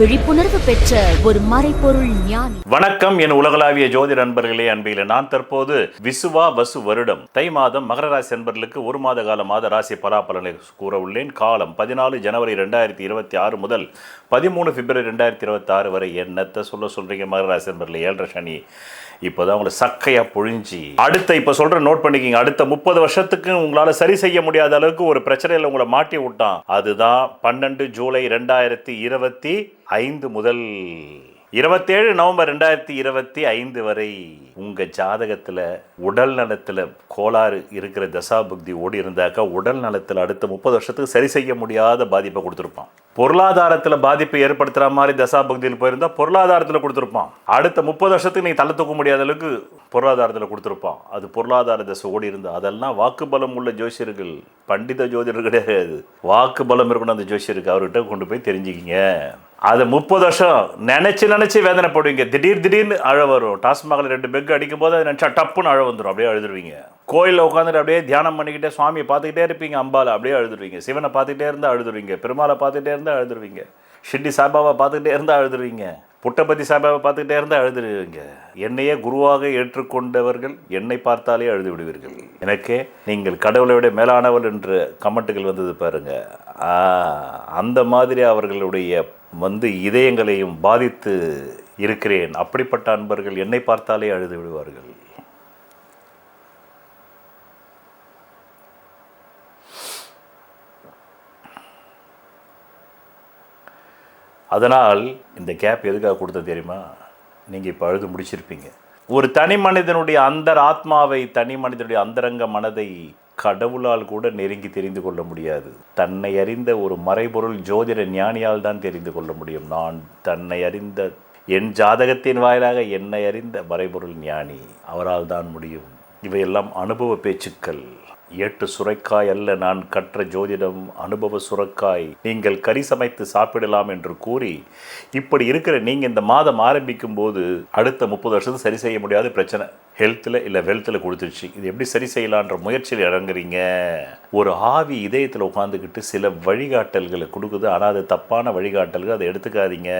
விழிப்புணர்வு பெற்ற ஒரு மறைப்பொருள் ஞானி. வணக்கம் என் உலகளாவிய ஜோதி நண்பர்களே அன்பில். நான் தற்போது விசுவா வசு வருடம். தை மாதம் மகர ராசி நண்பர்களுக்கு ஒரு மாத கால மாத ராசி பலாபலனை கூற உள்ளேன் காலம் பதினாலு ஜனவரி ரெண்டாயிரத்தி இருபத்தி ஆறு முதல் பதிமூணு பிப்ரவரி ரெண்டாயிரத்தி இருபத்தி ஆறு வரை என்னத்தை சொல்ல சொல்றீங்க மகர ராசி நண்பர்களே ஏழரை சனி. இப்போதான் உங்களை சக்கையா பொழிஞ்சி. அடுத்த இப்போ சொல்ற நோட் பண்ணிக்கிங்க. அடுத்த முப்பது வருஷத்துக்கு உங்களால சரி செய்ய முடியாத அளவுக்கு ஒரு பிரச்சனையில் உங்களை மாட்டி விட்டான். அதுதான் பன்னெண்டு ஜூலை ரெண்டாயிரத்தி இருபத்தி ஐந்து முதல் இருபத்தேழு நவம்பர் ரெண்டாயிரத்தி இருபத்தி ஐந்து வரை உங்கள் ஜாதகத்தில் உடல் நலத்தில் கோளாறு இருக்கிற தசா புக்தி ஓடி இருந்தாக்கா உடல் நலத்தில் அடுத்த முப்பது வருஷத்துக்கு சரி செய்ய முடியாத பாதிப்பை கொடுத்துருப்பான். பொருளாதாரத்தில் பாதிப்பை ஏற்படுத்துகிற மாதிரி தசா புக்தியில் போயிருந்தால் பொருளாதாரத்தில் கொடுத்துருப்பான். அடுத்த முப்பது வருஷத்துக்கு நீ தலை தூக்க முடியாத அளவுக்கு பொருளாதாரத்தில் கொடுத்துருப்பான். அது பொருளாதார தசை ஓடி இருந்தால் அதெல்லாம் வாக்கு பலம் உள்ள ஜோசியர்கள் பண்டித ஜோதிடர் கிடையாது வாக்கு பலம் இருக்கணும் அந்த ஜோசியருக்கு அவர்கிட்ட கொண்டு போய் தெரிஞ்சுக்கிங்க. அது முப்பது வருஷம் நினச்சி நினச்சி வேதனை போடுவீங்க திடீர் திடீர்னு அழ வரும். டாஸ்மாகில் ரெண்டு பெக் அடிக்கும் போது அது நினச்சா டப்புன்னு அழ வந்துடும் அப்படியே அழுதுருவீங்க. கோயிலில் உட்காந்துட்டு அப்படியே தியானம் பண்ணிக்கிட்டே சுவாமியை பார்த்துக்கிட்டே இருப்பீங்க அம்பாவில் அப்படியே அழுதுருவீங்க. சிவனை பார்த்துக்கிட்டே இருந்தால் அழுதுருவீங்க. பெருமாளை பார்த்துக்கிட்டே இருந்தால் அழுதுருவீங்க. ஷிட்டி சாபாவை பார்த்துக்கிட்டே இருந்தால் அழுதுருவீங்க. புட்டபதி சாபாவை பார்த்துக்கிட்டே இருந்தால் அழுதுடுவீங்க. என்னையே குருவாக ஏற்றுக்கொண்டவர்கள் என்னை பார்த்தாலே அழுது விடுவீர்கள் எனக்கே நீங்கள் கடவுளை விட மேலானவள் என்று கமெண்ட்டுகள் வந்தது பாருங்க. அந்த மாதிரி அவர்களுடைய வந்து இதயங்களையும் பாதித்து இருக்கிறேன். அப்படிப்பட்ட அன்பர்கள் என்னை பார்த்தாலே அழுது விடுவார்கள் அதனால் இந்த கேப் எதுக்காக கொடுத்தது தெரியுமா? நீங்கள் இப்போ அழுது முடிச்சிருப்பீங்க. ஒரு தனி மனிதனுடைய அந்தர் ஆத்மாவை தனி மனிதனுடைய அந்தரங்க மனதை கடவுளால் கூட நெருங்கி தெரிந்து கொள்ள முடியாது. தன்னை அறிந்த ஒரு மறைபொருள் ஜோதிட ஞானியால் தான் தெரிந்து கொள்ள முடியும். நான் தன்னை அறிந்த என் ஜாதகத்தின் வாயிலாக என்னை அறிந்த மறைபொருள் ஞானி. அவரால் தான் முடியும். இவையெல்லாம் அனுபவ பேச்சுக்கள். ஏட்டு சுரைக்காய் அல்ல நான் கற்ற ஜோதிடம் அனுபவ சுரக்காய். நீங்கள் கறி சமைத்து சாப்பிடலாம் என்று கூறி இப்படி இருக்கிற நீங்கள் இந்த மாதம் ஆரம்பிக்கும் போது அடுத்த முப்பது வருஷத்துக்கு சரி செய்ய முடியாத பிரச்சனை. ஹெல்த்தில் இல்லை வெல்த்தில் கொடுத்துருச்சு. இது எப்படி சரி செய்யலான்ற முயற்சியில் இறங்குறீங்க? ஒரு ஆவி இதயத்தில் உட்காந்துக்கிட்டு சில வழிகாட்டல்களை கொடுக்குது. ஆனால் அது தப்பான வழிகாட்டல்கள் அதை எடுத்துக்காதீங்க.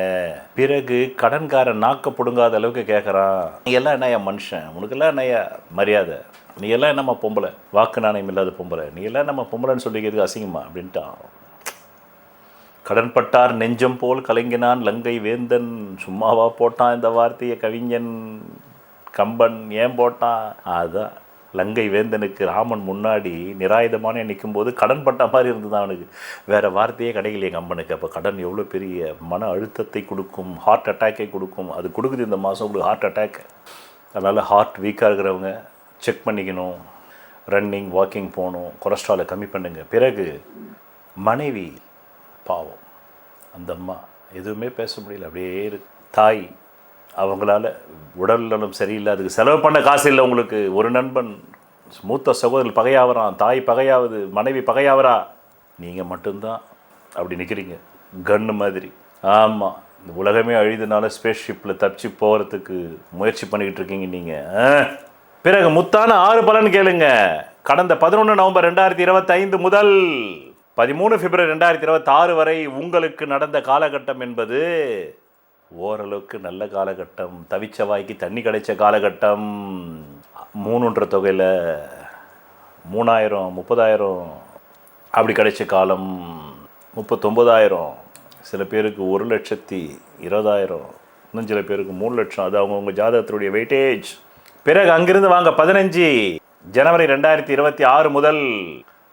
பிறகு கடன்காரன் நாக்க பிடுங்காத அளவுக்கு கேட்குறான் நீ எல்லாம் என்னையா மனுஷன்? உனக்கெல்லாம் என்னையா மரியாதை? நீ எல்லாம் என்னம்மா பொம்பளை? வாக்கு நாணயம் இல்லாத பொம்பளை. நீ எல்லாம் நம்ம பொம்பளைன்னு சொல்லிக்கிறதுக்கு அசிங்கம்மா அப்படின்ட்டான் கடன்பட்டார் நெஞ்சம் போல் கலைஞனான் லங்கை வேந்தன். சும்மாவா போட்டான் இந்த வார்த்தையை கவிஞன். கம்பன் ஏன் போட்டான்? அதுதான் லங்கை வேந்தனுக்கு ராமன் முன்னாடி நிராயுதமான நிற்கும்போது கடன் பட்ட மாதிரி இருந்தது அவனுக்கு. வேறு வார்த்தையே கிடைக்கலையே கம்பனுக்கு. அப்போ கடன் எவ்வளோ பெரிய மன அழுத்தத்தை கொடுக்கும் ஹார்ட் அட்டாக்கை கொடுக்கும். அது கொடுக்குது இந்த மாதம் உங்களுக்கு ஹார்ட் அட்டாக் அதனால் ஹார்ட் வீக்காக இருக்கிறவங்க செக் பண்ணிக்கணும். ரன்னிங் வாக்கிங் போகணும். கொலஸ்ட்ராலை கம்மி பண்ணுங்கள் பிறகு மனைவி பாவம். அந்த அம்மா எதுவுமே பேச முடியல. அப்படியே இருக்கு தாய் அவங்களால உடல் நலம் சரியில்லை. அதுக்கு செலவு பண்ண காசு இல்லை உங்களுக்கு. ஒரு நண்பன் மூத்த சகோதரர் பகையாகிறான் தாய் பகையாவது மனைவி பகையாவறா? நீங்கள் மட்டும்தான் அப்படி நிற்கிறீங்க கன்னு மாதிரி. ஆமாம் இந்த உலகமே அழிதுனால ஸ்பேஸ் ஷிப்பில் தப்பிச்சு போகிறதுக்கு முயற்சி பண்ணிக்கிட்டு இருக்கீங்க நீங்கள் பிறகு முத்தான ஆறு பலன் கேளுங்க. கடந்த பதினொன்று நவம்பர் ரெண்டாயிரத்தி இருபத்தைந்து முதல் பதிமூணு பிப்ரவரி ரெண்டாயிரத்தி இருபத்தாறு வரை உங்களுக்கு நடந்த காலகட்டம் என்பது ஓரளவுக்கு நல்ல காலகட்டம். தவிச்ச வாய்க்கு தண்ணி கிடைச்ச காலகட்டம். மூணுன்ற தொகையில் மூணாயிரம் முப்பதாயிரம் அப்படி கிடைச்ச காலம். முப்பத்தொம்பதாயிரம். சில பேருக்கு ஒரு லட்சத்தி இருபதாயிரம். இன்னும் சில பேருக்கு மூணு லட்சம். அது அவங்கவுங்க ஜாதகத்தினுடைய வெயிட்டேஜ் பிறகு அங்கிருந்து வாங்க. பதினஞ்சு ஜனவரி ரெண்டாயிரத்தி இருபத்தி ஆறு முதல்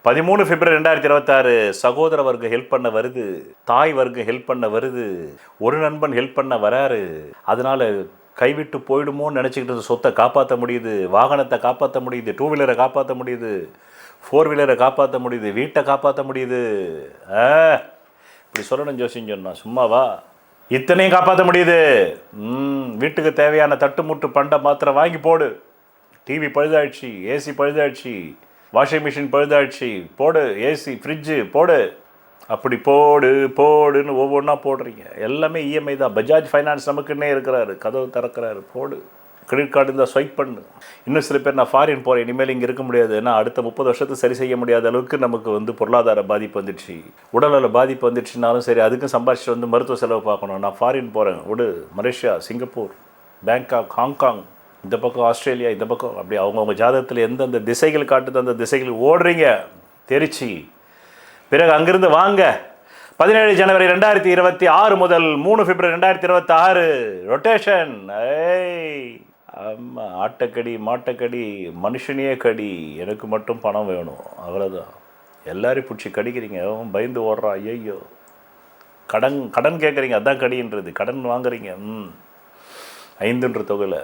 பதிமூணு பிப்ரவரி ரெண்டாயிரத்தி இருபத்தாறு சகோதர வர்க்கம் ஹெல்ப் பண்ண வருது. தாய் வர்க்கம் ஹெல்ப் பண்ண வருது. ஒரு நண்பன் ஹெல்ப் பண்ண வராரு. அதனால கைவிட்டு போயிடுமோன்னு நினச்சிக்கிட்டு இருந்த சொத்தை காப்பாற்ற முடியுது. வாகனத்தை காப்பாற்ற முடியுது. டூ வீலரை காப்பாற்ற முடியுது. ஃபோர் வீலரை காப்பாற்ற முடியுது. வீட்டை காப்பாற்ற முடியுது. ஆ இப்படி சொல்லணும் ஜோசின்னு சொன்னான் சும்மாவா? இத்தனையும் காப்பாற்ற முடியுது. வீட்டுக்கு தேவையான தட்டுமுட்டு பண்டை மாத்திரம் வாங்கி போடு. டிவி பழுதாயிடுச்சு ஏசி பழுதாயிடுச்சு வாஷிங் மிஷின் பழுதாயிடுச்சு. போடு ஏசி ஃப்ரிட்ஜு போடு. அப்படி போடு போடுன்னு ஒவ்வொன்றா போடுறீங்க. எல்லாமே இஎம்ஐ தான். பஜாஜ் ஃபைனான்ஸ் நமக்குன்னே இருக்கிறாரு. கதவு திறக்கிறாரு. போடு. கிரெடிட் கார்டு இருந்தால் ஸ்வைப் பண்ணு. இன்னும் சில பேர் நான் ஃபாரின் போகிறேன் இனிமேல் இங்கே இருக்க முடியாது. ஏன்னா அடுத்த முப்பது வருஷத்துக்கு சரி செய்ய முடியாத அளவுக்கு நமக்கு வந்து பொருளாதார பாதிப்பு வந்துடுச்சு. உடல்நல பாதிப்பு வந்துடுச்சுனாலும் சரி அதுக்கும் சம்பாதிச்சுட்டு வந்து மருத்துவ செலவு பார்க்கணும். நான் ஃபாரின் போகிறேன் விடு. மலேசியா சிங்கப்பூர் பேங்காக் ஹாங்காங் இந்த பக்கம் ஆஸ்திரேலியா இந்த பக்கம் அப்படி அவங்கவுங்க ஜாதகத்தில் எந்தெந்த திசைகள் காட்டுது அந்த திசைகள் ஓடுறீங்க. தெரிச்சு. பிறகு அங்கிருந்து வாங்க. பதினேழு ஜனவரி ரெண்டாயிரத்தி இருபத்தி ஆறு முதல் மூணு பிப்ரவரி ரெண்டாயிரத்தி இருபத்தி ஆறு. ரொட்டேஷன். ஏய். ஆட்டக்கடி மாட்டக்கடி மனுஷனையே கடி. எனக்கு மட்டும் பணம் வேணும். அவ்வளோதான் எல்லாரையும் பிடிச்சி கடிக்கிறீங்க. அவன் பயந்து ஓடுறான். ஐயோ கடன் கடன் கேட்குறீங்க. அதான் கடின்றது. கடன் வாங்குறீங்க. ம். ஐந்துன்ற தொகையில்.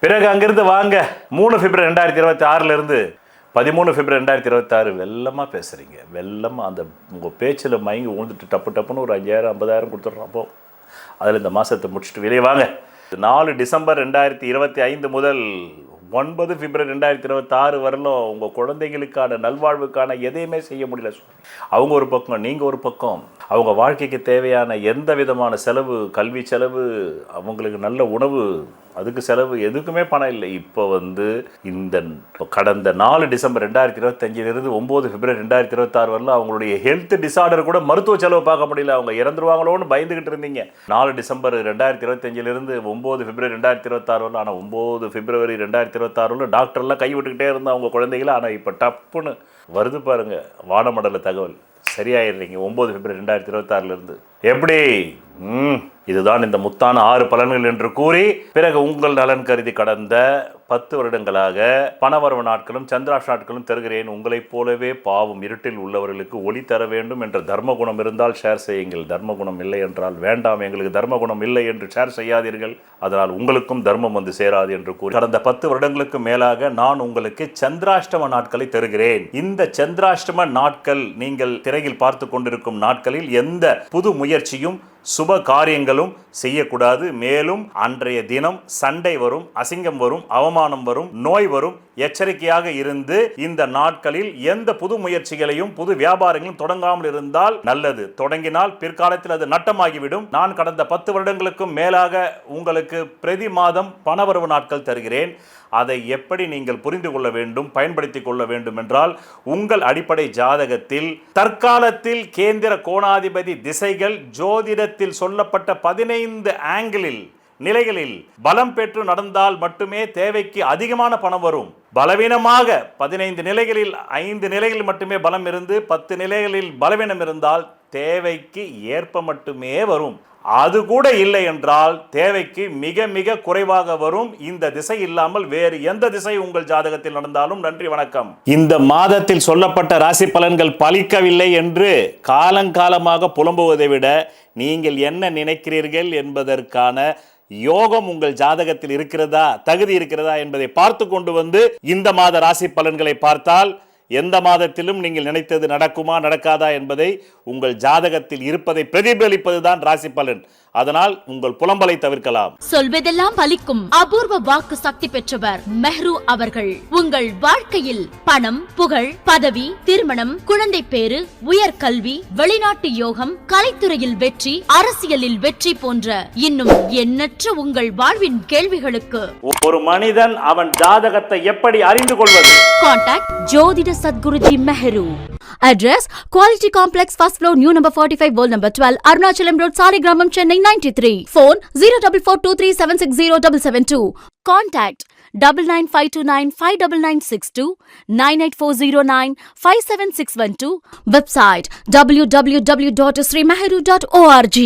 பிறகு அங்கேருந்து வாங்க. மூணு பிப்ரவரி ரெண்டாயிரத்தி இருபத்தி ஆறிலிருந்து பதிமூணு பிப்ரவரி ரெண்டாயிரத்தி இருபத்தாறு வெள்ளமாக பேசுகிறீங்க வெள்ளமாக அந்த உங்கள் பேச்சில் மயங்கி உழுந்துட்டு டப்பு டப்புன்னு ஒரு அஞ்சாயிரம் ஐம்பதாயிரம் கொடுத்துட்றோம் அப்போ அதில் இந்த மாதத்தை முடிச்சுட்டு வெளியே வாங்க. நாலு டிசம்பர் ரெண்டாயிரத்தி இருபத்தி ஐந்து முதல் ஒன்பது பிப்ரவரி ரெண்டாயிரத்தி இருபத்தாறு வரலும் உங்கள் குழந்தைகளுக்கான நல்வாழ்வுக்கான எதையுமே செய்ய முடியல. அவங்க ஒரு பக்கம் நீங்கள் ஒரு பக்கம். அவங்க வாழ்க்கைக்கு தேவையான எந்த விதமான செலவு கல்வி செலவு அவங்களுக்கு நல்ல உணவு அதுக்கு செலவு எதுக்குமே பணம் இல்லை. இப்போ வந்து இந்த கடந்த நாலு டிசம்பர் ரெண்டாயிரத்தி இருபத்தஞ்சிலிருந்து ஒம்பது பிப்ரவரி ரெண்டாயிரத்தி இருபத்தாறு வரல அவங்களுடைய ஹெல்த் டிசார்டர் கூட மருத்துவ செலவு பார்க்க முடியல. அவங்க இறந்துருவாங்களோன்னு பயந்துகிட்டு இருந்தீங்க. நாலு டிசம்பர் ரெண்டாயிரத்தி இருபத்தஞ்சிலிருந்து ஒம்பது பிப்ரவரி ரெண்டாயிரத்தி இருபத்தாறு வரல ஆனால் ஒம்பது பிப்ரவரி ரெண்டாயிரத்தி இருபத்தாறுல டாக்டர்லாம் கை விட்டுக்கிட்டே அவங்க குழந்தைகளை. ஆனால் இப்போ டப்புன்னு வருது பாருங்க வானமண்டல தகவல். சரியாயிடுறீங்க. ஒம்பது பிப்ரவரி ரெண்டாயிரத்தி இருபத்தாறுலேருந்து எப்படி? இதுதான் இந்த முத்தான ஆறு பலன்கள் என்று கூறி பிறகு உங்கள் நலன் கருதி கடந்த பத்து வருடங்களாக பணவரவு நாட்களும் சந்திராஷ் நாட்களும் தருகிறேன். உங்களைப் போலவே பாவம் இருட்டில் உள்ளவர்களுக்கு ஒளி தர வேண்டும் என்ற தர்ம குணம் இருந்தால் ஷேர் செய்யுங்கள். தர்ம குணம் இல்லை என்றால் வேண்டாம். எங்களுக்கு தர்ம குணம் இல்லை என்று ஷேர் செய்யாதீர்கள். அதனால் உங்களுக்கும் தர்மம் வந்து சேராது என்று கூறி கடந்த பத்து வருடங்களுக்கு மேலாக நான் உங்களுக்கு சந்திராஷ்டம நாட்களை தருகிறேன். இந்த சந்திராஷ்டம நாட்கள் நீங்கள் திரையில் பார்த்து கொண்டிருக்கும் நாட்களில் எந்த புது முயற்சியும் சுப காரியங்களும் செய்யக்கூடாது. மேலும் அன்றைய தினம் சண்டை வரும் அசிங்கம் வரும் அவமானம் வரும் நோய் வரும் எச்சரிக்கையாக இருந்து இந்த நாட்களில் எந்த புது முயற்சிகளையும் புது வியாபாரங்களும் தொடங்காமல் இருந்தால் நல்லது. தொடங்கினால் பிற்காலத்தில் அது நட்டமாகிவிடும். நான் கடந்த பத்து வருடங்களுக்கும் மேலாக உங்களுக்கு பிரதி மாதம் பணவரவு நாட்கள் தருகிறேன். அதை எப்படி நீங்கள் புரிந்து கொள்ள வேண்டும் பயன்படுத்திக் கொள்ள வேண்டும் என்றால் உங்கள் அடிப்படை ஜாதகத்தில் தற்காலத்தில் கேந்திர கோணாதிபதி திசைகள் ஜோதிடத்தில் சொல்லப்பட்ட பதினைந்து ஆங்கிளில் நிலைகளில் பலம் பெற்று நடந்தால் மட்டுமே தேவைக்கு அதிகமான பணம் வரும். பலவீனமாக பதினைந்து நிலைகளில் ஐந்து நிலைகளில் மட்டுமே பலம் இருந்து பத்து நிலைகளில் பலவீனம் இருந்தால் தேவைக்கு ஏற்ப மட்டுமே வரும். அது கூட இல்லை என்றால் தேவைக்கு மிக மிக குறைவாக வரும். இந்த திசை இல்லாமல் வேறு எந்த திசை உங்கள் ஜாதகத்தில் நடந்தாலும்? நன்றி வணக்கம். இந்த மாதத்தில் சொல்லப்பட்ட ராசி பலன்கள் பலிக்கவில்லை என்று காலங்காலமாக புலம்புவதை விட நீங்கள் என்ன நினைக்கிறீர்கள் என்பதற்கான யோகம் உங்கள் ஜாதகத்தில் இருக்கிறதா? தகுதி இருக்கிறதா என்பதை பார்த்து கொண்டு வந்து இந்த மாத ராசி பலன்களை பார்த்தால் எந்த மாதத்திலும் நீங்கள் நினைத்தது நடக்குமா நடக்காதா என்பதை உங்கள் ஜாதகத்தில் இருப்பதை பிரதிபலிப்பதுதான் ராசி பலன். அதனால் உங்கள் புலம்பலை தவிர்க்கலாம். சொல்வதெல்லாம் பலிக்கும் அபூர்வ வாக்கு சக்தி பெற்றவர் மெஹ்ரு அவர்கள். உங்கள் வாழ்க்கையில் பணம் புகழ் பதவி திருமணம் குழந்தை பேரு உயர்கல்வி வெளிநாட்டு யோகம் கலைத்துறையில் வெற்றி அரசியலில் வெற்றி போன்ற இன்னும் எண்ணற்ற உங்கள் வாழ்வின் கேள்விகளுக்கு ஒரு மனிதன் அவன் ஜாதகத்தை எப்படி அறிந்து கொள்வது? கான்டாக்ட் ஜோதிட Sadguruji Mehru. Address Quality Complex, first floor, new number 45, wall number 12, Arunachalam Road, Saligramam, Chennai 93. Phone 0442376072. Contact 99529 98409 57612. Website www.srimeheru.org.